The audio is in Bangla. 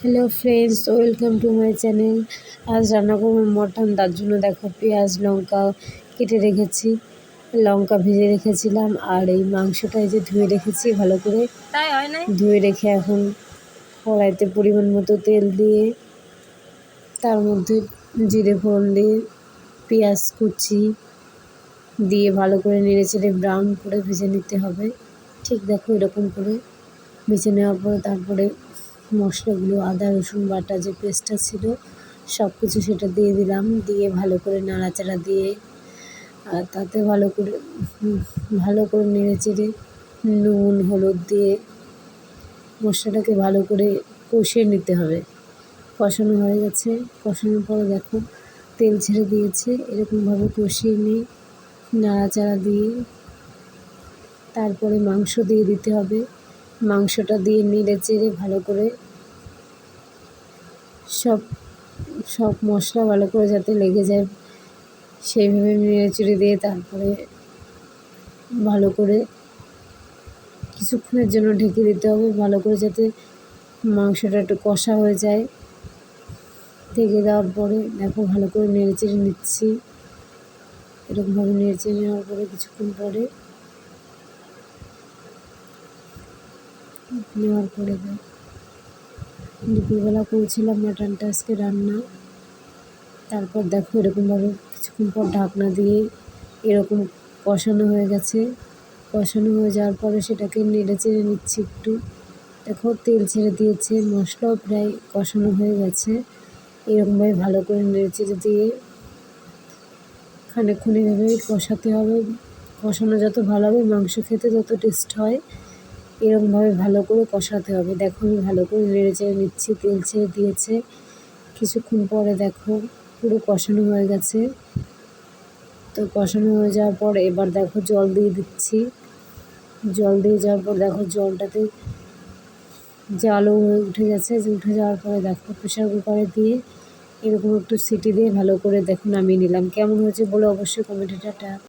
Hello friends welcome to my channel আজ রান্না করব মটন তার জন্য দেখো পেঁয়াজ লঙ্কা কেটে রেখেছি। লঙ্কা ভেজে রেখেছিলাম আর এই মাংসটা এই যে ধুয়ে রেখেছি ভালো করে। ধুয়ে রেখে এখন কড়াইতে পরিমাণ মতো তেল দিয়ে তার মধ্যে জিরে ফোড়ন দিয়ে পেঁয়াজ কুচি দিয়ে ভালো করে নেড়ে চেড়ে ব্রাউন করে ভেজে নিতে হবে। ঠিক দেখো এরকম করে ভেজে নেওয়ার পরে তারপরে মশলাগুলো, আদা, রসুন বাটা যে পেস্টটা ছিল সব কিছু সেটা দিয়ে দিলাম। দিয়ে ভালো করে নাড়াচাড়া দিয়ে, আর তাতে ভালো করে ভালো করে নেড়ে চেড়ে নুন, হলুদ দিয়ে মশলাটাকে ভালো করে কষিয়ে নিতে হবে। কষানো হয়ে গেছে। কষানোর পরে দেখো, তেল ছেড়ে দিয়েছে। এরকমভাবে কষিয়ে নিয়ে নাড়াচাড়া দিয়ে তারপরে মাংস দিয়ে দিতে হবে। মাংসটা দিয়ে নেড়ে চেড়ে ভালো করে সব সব মশলা ভালো করে যাতে লেগে যায়, সেইভাবে নেড়ে চেড়ে দিয়ে তারপরে ভালো করে কিছুক্ষণের জন্য ঢেকে দিতে হবে, ভালো করে যাতে মাংসটা একটু কষা হয়ে যায়। ঢেকে দেওয়ার পরে দেখো ভালো করে নেড়ে চেড়ে নিচ্ছি। এরকমভাবে নেড়ে চেড়ে নেওয়ার পরে কিছুক্ষণ পরে নেওয়ার পরে দুপুরবেলা করেছিলাম মাটনটা আজকে রান্না। তারপর দেখো এরকমভাবে কিছুক্ষণ পর ঢাকনা দিয়ে এরকম কষানো হয়ে গেছে। কষানো হয়ে যাওয়ার পরে সেটাকে নেড়ে চেড়ে নিচ্ছি একটু। দেখো তেল ছেড়ে দিয়েছে, মশলাও প্রায় কষানো হয়ে গেছে। এরকমভাবে ভালো করে নেড়ে চেড়ে দিয়ে খানিকক্ষণ এভাবে কষাতে হবে। কষানো যত ভালো হবে, মাংস খেতে তত টেস্ট হয়। এরকমভাবে ভালো করে কষাতে হবে। দেখো আমি ভালো করে নেড়ে চেড়ে নিচ্ছি, তেল ছেড়ে দিয়েছে। কিছুক্ষণ পরে দেখো পুরো কষানো হয়ে গেছে। তো কষানো হয়ে যাওয়ার পর এবার দেখো জল দিয়ে দিচ্ছি। জল দিয়ে যাওয়ার পর দেখো জলটাতে জালও হয়ে উঠে গেছে। উঠে যাওয়ার পরে দেখো প্রেশার কুকারে দিয়ে এরকম একটু সিটি দিয়ে ভালো করে দেখো নামিয়ে নিলাম। কেমন হয়েছে বলে অবশ্যই কমেন্টে